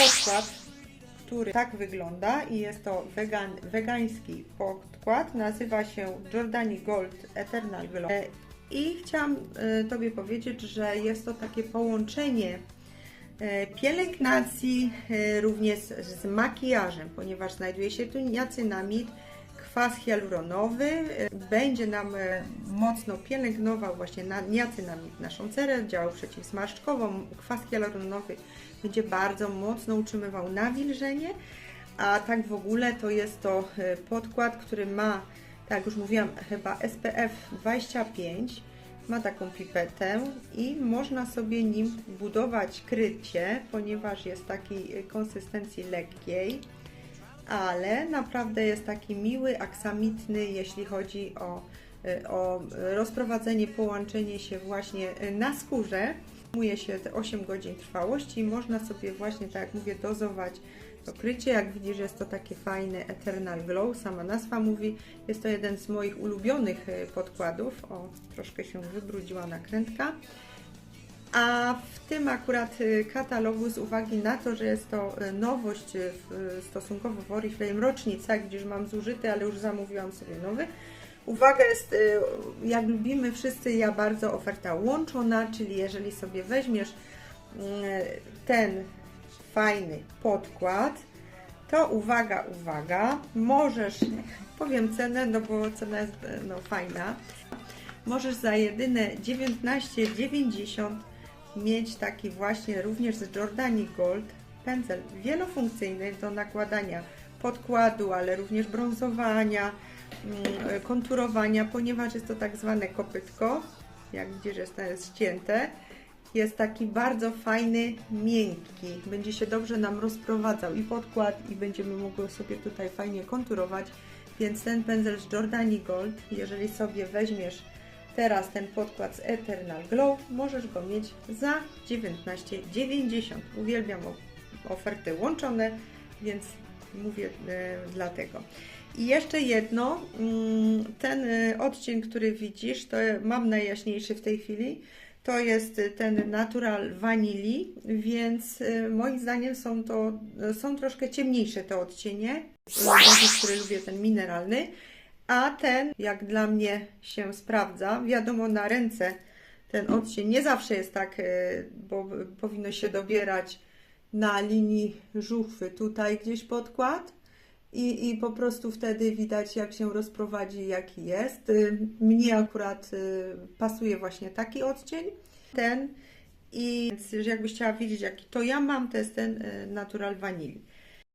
podkład, który tak wygląda i jest to wegan, wegański podkład. Nazywa się Jordani Gold Eternal Glow. I chciałam e, Tobie powiedzieć, że jest to takie połączenie e, pielęgnacji e, również z, makijażem, ponieważ znajduje się tu niacynamid, kwas hialuronowy. Będzie nam e, mocno pielęgnował właśnie na niacynamid naszą cerę, działał przeciwzmarszczkowo. Kwas hialuronowy będzie bardzo mocno utrzymywał nawilżenie, a tak w ogóle to jest to e, podkład, który ma, tak jak już mówiłam, chyba SPF 25. Ma taką pipetę i można sobie nim budować krycie, ponieważ jest takiej konsystencji lekkiej ale naprawdę jest taki miły, aksamitny, jeśli chodzi o, y, o rozprowadzenie, połączenie się właśnie y, na skórze. Zajmuje się te 8 godzin trwałości i można sobie właśnie, tak jak mówię, dozować to krycie. Jak widzisz, jest to takie fajne Eternal Glow, sama nazwa mówi. Jest to jeden z moich ulubionych y, podkładów. O, troszkę się wybrudziła nakrętka. A w tym akurat y, katalogu z uwagi na to, że jest to y, nowość y, w- stosunkowo w Oriflame rocznica, gdzieś mam zużyty, ale już zamówiłam sobie nowy. Uwaga jest, jak lubimy wszyscy, ja bardzo oferta łączona, czyli jeżeli sobie weźmiesz ten fajny podkład, to uwaga, uwaga, możesz, powiem cenę, no bo cena jest no, fajna, możesz za jedyne 19,90 mieć taki właśnie również z Jordani Gold pędzel wielofunkcyjny do nakładania podkładu, ale również brązowania, mm, konturowania, ponieważ jest to tak zwane kopytko, jak widzisz jest to ścięte, jest taki bardzo fajny, miękki, będzie się dobrze nam rozprowadzał i podkład i będziemy mogły sobie tutaj fajnie konturować, więc ten pędzel z Jordani Gold, jeżeli sobie weźmiesz teraz ten podkład z Eternal Glow, możesz go mieć za 19,90. Uwielbiam oferty łączone, więc mówię e, dlatego. I jeszcze jedno, mm, ten e, odcień, który widzisz, to mam najjaśniejszy w tej chwili, to jest e, ten Natural Vanilli, więc moim zdaniem są to, są troszkę ciemniejsze te odcienie, taki, który lubię, ten mineralny, a ten, jak dla mnie się sprawdza, wiadomo na ręce ten odcień nie zawsze jest tak, e, bo powinno się dobierać na linii żuchwy tutaj gdzieś podkład i, i po prostu wtedy widać jak się rozprowadzi, jaki jest. Y, Mnie akurat y, pasuje właśnie taki odcień, ten i więc jakbyś chciała wiedzieć jaki to ja mam, to jest ten Natural Vanilli.